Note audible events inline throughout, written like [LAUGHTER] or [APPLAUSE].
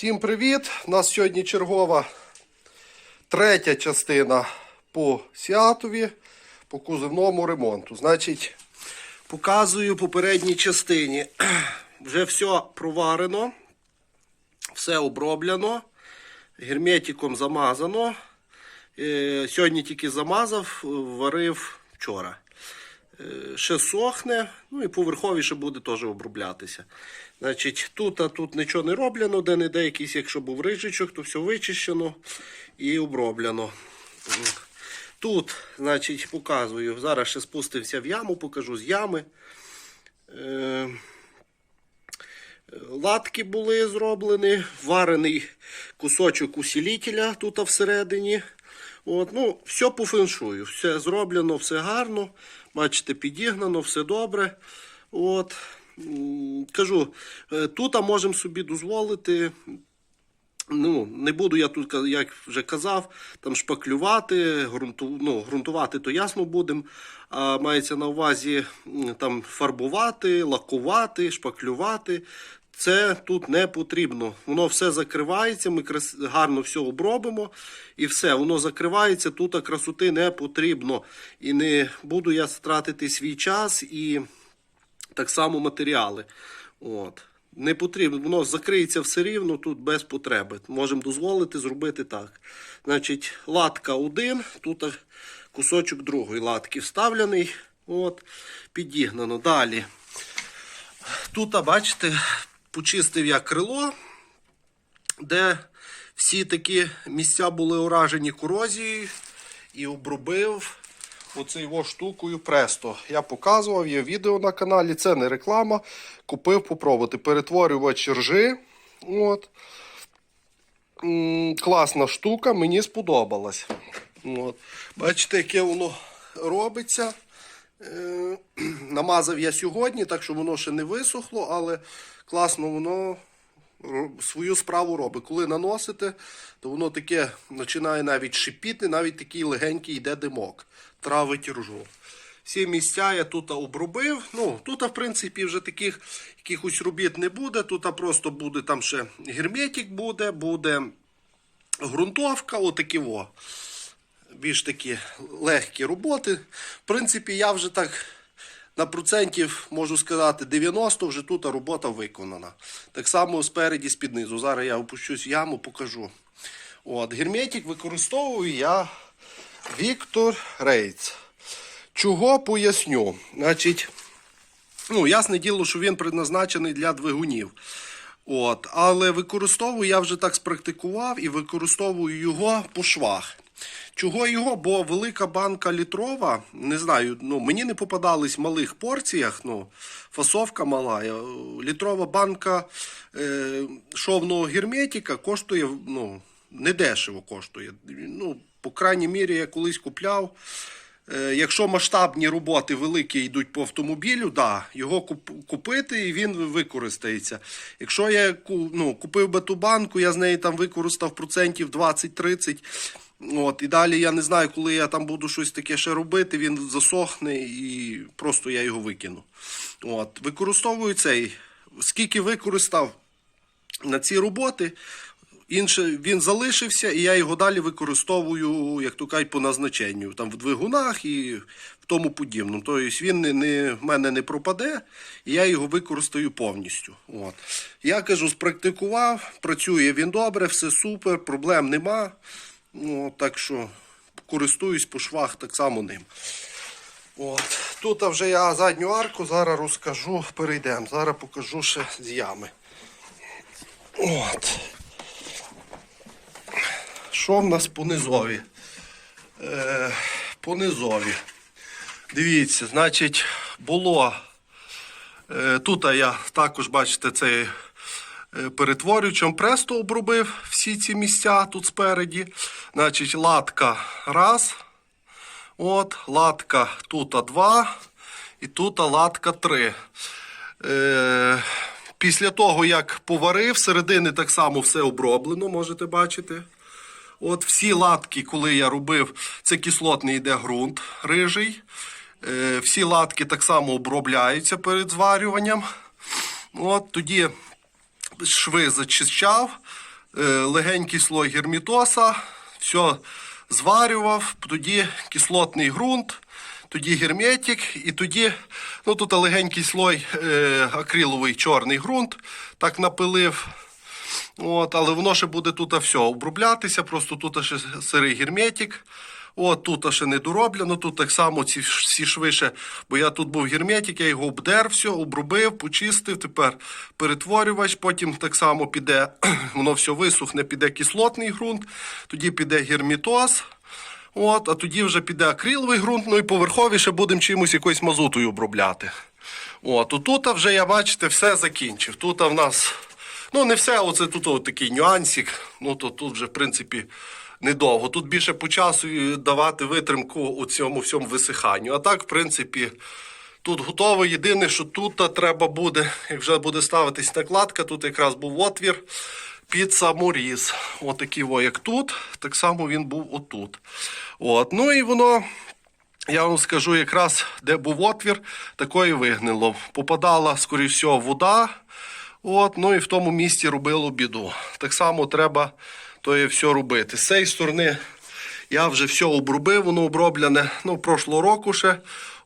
Всім привіт! У нас сьогодні чергова третя частина по Сіатові, по кузовному ремонту. Значить, показую попередній частині. [CLEARS THROAT] Вже все проварено, все оброблено, герметиком замазано. Е, Сьогодні тільки замазав, варив вчора. Е, Ще сохне, ну і поверховіше буде теж оброблятися. Значить, тут, а тут нічого не роблено, де не де якийсь, якщо був рижичок, то все вичищено і оброблено. Тут, значить, показую. Зараз ще спустився в яму, покажу з ями. Е, Латки були зроблені, варений кусочок усилителя тут всередині. От, ну, Все по феншую, все зроблено, все гарно. Бачите, підігнано, все добре. От, кажу, е, тут можемо собі дозволити. Ну, не буду я тут, як вже казав, там шпаклювати, ґрунту, ну, ґрунтувати то ясно будемо. А мається на увазі там фарбувати, лакувати, шпаклювати. Це тут не потрібно. Воно все закривається, ми гарно все обробимо і все, воно закривається. Тут красоти не потрібно. І не буду я стратити свій час і так само матеріали. От. Не потрібно, воно закриється все рівно тут без потреби. Можемо дозволити зробити так. Значить, латка один, тут кусочок другої латки вставлений. От, підігнано. Далі. Тут, бачите, почистив я крило, де всі такі місця були уражені корозією і обробив оцей його штукою Престо. Я показував, є відео на каналі, це не реклама. Купив попробувати. Перетворювач ржи. От. Класна штука, мені сподобалась. От. Бачите, яке воно робиться. Е, [CLEARS THROAT] Намазав я сьогодні, так що воно ще не висохло, але класно воно свою справу робить. Коли наносите, то воно таке починає навіть шипіти, навіть такий легенький йде димок, травить ржу. Всі місця я тут обробив. Ну, тут, в принципі, вже таких якихось робіт не буде. Тут просто буде там ще герметик буде, буде ґрунтовка, отакі во. Більш такі легкі роботи. В принципі, я вже так на процентів можу сказати 90 вже тут робота виконана. Так само спереді, з-під низу. Зараз я опущусь в яму, покажу. От, герметик використовую я Віктор Рейц. Чого поясню? Значить, ну, ясне діло, що він предназначений для двигунів. От, але використовую, я вже так спрактикував і використовую його по швах. Чого його? Бо велика банка літрова, не знаю, ну мені не попадались в малих порціях, ну, фасовка мала. е, Літрова банка е, шовного герметика коштує ну, недешево коштує. Ну, по крайній мірі, я колись купляв. Е, Якщо масштабні роботи великі йдуть по автомобілю, да, його купити і він використається. Якщо я ну, купив би ту банку, я з неї там використав процентів 20-30. От, і далі я не знаю, коли я там буду щось таке ще робити, він засохне і просто я його викину. От, використовую цей. Скільки використав на ці роботи, інше він залишився, і я його далі використовую, як то кажуть, по назначенню, там в двигунах і в тому подібному. Тобто він не, не, в мене не пропаде, і я його використаю повністю. От. Я кажу, спрактикував, працює він добре, все супер, проблем нема. Ну, так що користуюсь по швах так само ним. От. Тут вже я задню арку зараз розкажу, перейдемо. Зараз покажу ще з ями. От. Що в нас по низові? Е, по. Дивіться, значить, було. Е, тут я також, бачите, цей перетворюючим престо обробив всі ці місця тут спереді. Значить, латка раз. От, латка тут два. І тут латка три. Е, після того, як поварив, середини так само все оброблено, можете бачити. От всі латки, коли я робив, це кислотний йде ґрунт рижий. Е, всі латки так само обробляються перед зварюванням. От тоді шви зачищав, е, легенький слой гермітоса, все зварював, тоді кислотний ґрунт, тоді герметик, і тоді ну, тут легенький слой е, акриловий чорний ґрунт, так напилив. От, але воно ще буде тут все оброблятися, просто тут ще сирий герметик. От тут ще не дороблено, тут так само ці всі шви ще, бо я тут був герметик, я його обдер, все, обробив, почистив, тепер перетворювач, потім так само піде, [CLEARS THROAT] воно все висохне, піде кислотний ґрунт, тоді піде гермітоз. От, а тоді вже піде акриловий ґрунт, ну і поверховіше будемо чимось якоюсь мазутою обробляти. От, тут вже я, бачите, все закінчив. Тут в нас, ну не все, оце тут такий нюансик. Ну то тут вже, в принципі, недовго. Тут більше по часу давати витримку у цьому всьому висиханню. А так, в принципі, тут готово. Єдине, що тут треба буде, як вже буде ставитись накладка, тут якраз був отвір під саморіз. Отакий, во, як тут, так само він був отут. От. Ну і воно. Я вам скажу, якраз де був отвір, такої вигнило. Попадала, скоріш всього, вода. От, ну і в тому місці робило біду. Так само треба то є все робити. З цієї сторони я вже все обробив, воно оброблене ну, прошлого року ще.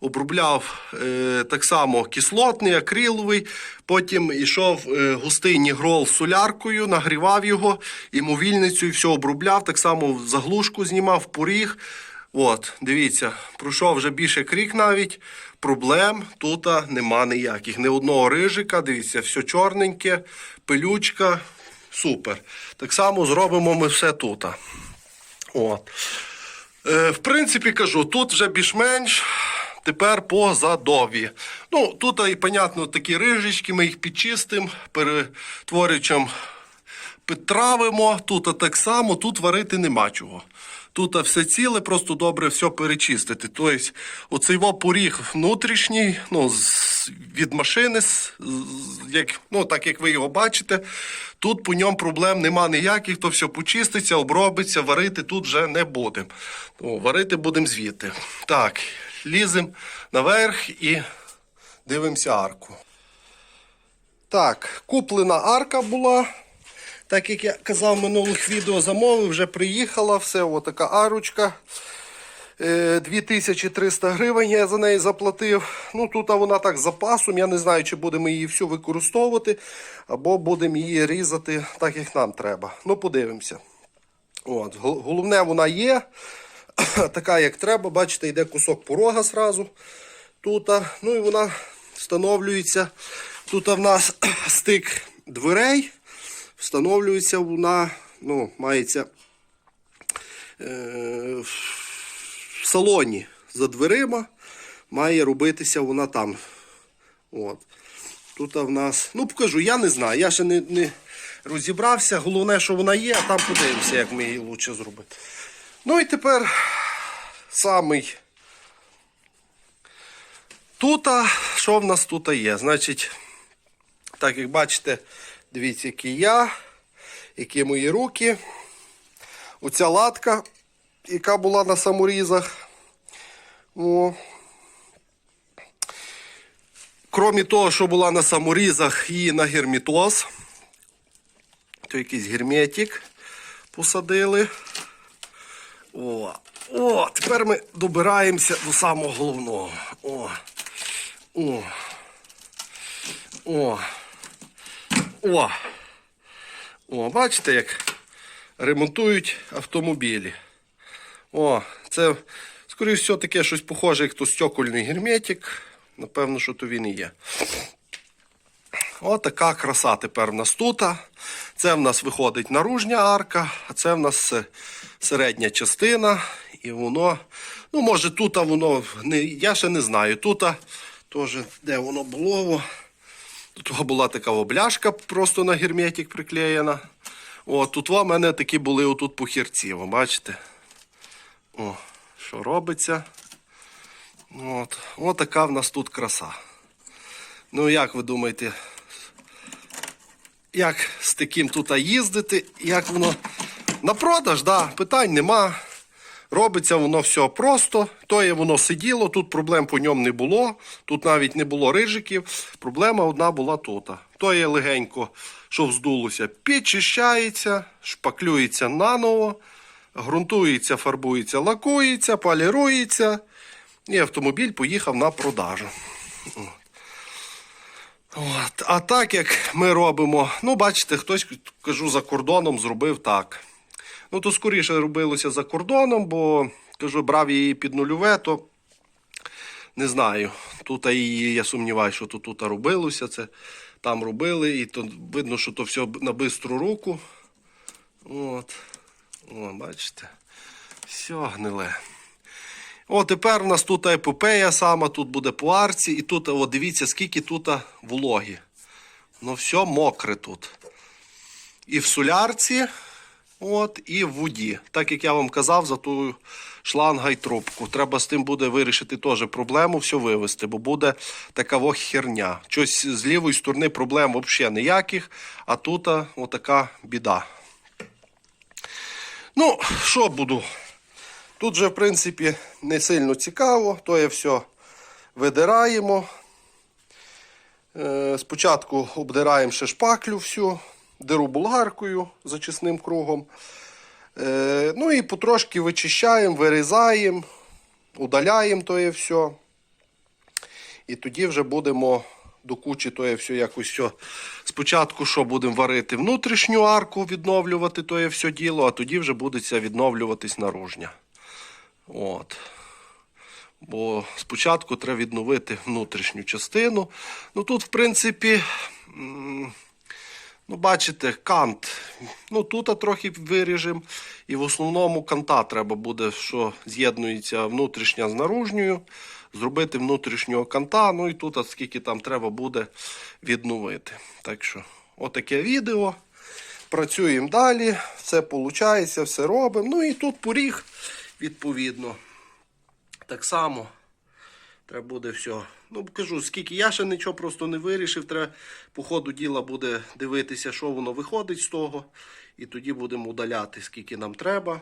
Обробляв е, так само кислотний, акриловий. Потім йшов е, густий нігрол з соляркою, нагрівав його і мовільницею все обробляв. Так само заглушку знімав, поріг. От, дивіться, пройшов вже більше як рік навіть. Проблем тут нема ніяких. Ні одного рижика, дивіться, все чорненьке, пилючка. Супер. Так само зробимо ми все тут. От. Е, в принципі, кажу, тут вже більш-менш. Тепер по задові. Ну, тут, і, понятно, такі рижечки, ми їх підчистимо, перетворюючим підтравимо. Тут так само, тут варити нема чого. Тут все ціле, просто добре все перечистити. Тобто, оцей поріг внутрішній, ну, від машини, як, ну, так як ви його бачите, тут по ньому проблем нема ніяких, то все почиститься, обробиться, варити тут вже не будемо. Ну, варити будемо звідти. Так, ліземо наверх і дивимося арку. Так, куплена арка була. Так як я казав в минулих відео, замовив, вже приїхала, все, отака арочка. Е, 2300 гривень я за неї заплатив. Ну тут вона так з запасом. Я не знаю, чи будемо її всю використовувати, або будемо її різати так, як нам треба. Ну, подивимося. От, головне, вона є. [CLEARS THROAT] така, як треба. Бачите, йде кусок порога зразу. Тут, ну і вона встановлюється. Тут в нас [CLEARS THROAT] стик дверей. Встановлюється вона, ну, мається е, в салоні за дверима. Має робитися вона там. От. Тут в нас, ну покажу, я не знаю, я ще не, не розібрався. Головне, що вона є, а там подивимося, як ми її краще зробити. Ну і тепер самий. Тут, що в нас тут є? Значить, так як бачите, дивіться, який я, які мої руки. Оця латка, яка була на саморізах. О. Крім того, що була на саморізах і на гермітоз, то якийсь герметик посадили. О, о, тепер ми добираємося до самого головного. О, о, о, о. О, бачите, як ремонтують автомобілі. О, це, скоріш всього, таке щось похоже, як то стекольний герметик. Напевно, що то він і є. О, така краса тепер в нас тут. Це в нас виходить наружня арка, а це в нас е, середня частина. І воно, ну, може, тут воно, я ще не знаю. Тут теж, де воно було. Во. Тут була така обляшка просто на герметик приклеєна. О, тут в мене такі були отут пухірці, ви бачите? О, що робиться. От, От така в нас тут краса. Ну, як ви думаєте, як з таким тут їздити, як воно на продаж, да, питань нема. Робиться воно все просто, то є воно сиділо, тут проблем по ньому не було, тут навіть не було рижиків. Проблема одна була тут. То є легенько, що вздулося, підчищається, шпаклюється наново, ґрунтується, фарбується, лакується, полірується. І автомобіль поїхав на продажу. От. А так як ми робимо, ну, бачите, хтось, кажу, за кордоном зробив так. Ну, то скоріше робилося за кордоном, бо кажу, брав її під нульове, то не знаю. Тут я сумніваюся, що то тут робилося. Це там робили, і то видно, що то все на бистру руку. От. О, бачите. Все гниле. О, тепер у нас тут епопея сама, тут буде по арці, і тут, о, дивіться, скільки тут вологі. Ну, все мокре тут. І в солярці, от, і в воді. Так як я вам казав, за ту шланга і трубку. Треба з тим буде вирішити теж проблему, все вивезти, бо буде така херня. Щось з лівої сторони проблем взагалі ніяких, а тут отака біда. Ну, що буду? Тут же, в принципі, не сильно цікаво, то є все видираємо. Е, Спочатку обдираємо ще шпаклю всю, деру булгаркою зачисним кругом. Е, Ну і потрошки вичищаємо, вирізаємо, удаляємо то є все. І тоді вже будемо до кучі то є все якось все. Спочатку що будемо варити внутрішню арку, відновлювати то є все діло, а тоді вже буде відновлюватись наружня. От. Бо спочатку треба відновити внутрішню частину. Ну тут, в принципі, ну, бачите, кант. Ну тут трохи виріжемо. І в основному канта треба буде, що з'єднується внутрішня з наружньою. Зробити внутрішнього канта. Ну і тут, скільки там треба буде відновити. Так що, отаке відео. Працюємо далі, все виходить, все робимо. Ну і тут поріг, відповідно. Так само треба буде все. Ну, кажу, скільки я ще нічого просто не вирішив. Треба по ходу діла буде дивитися, що воно виходить з того. І тоді будемо удаляти, скільки нам треба.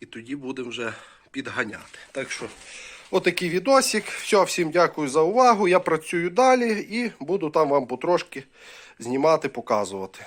І тоді будемо вже підганяти. Так що, отакий відосик. Все, всім дякую за увагу. Я працюю далі і буду там вам потрошки знімати, показувати.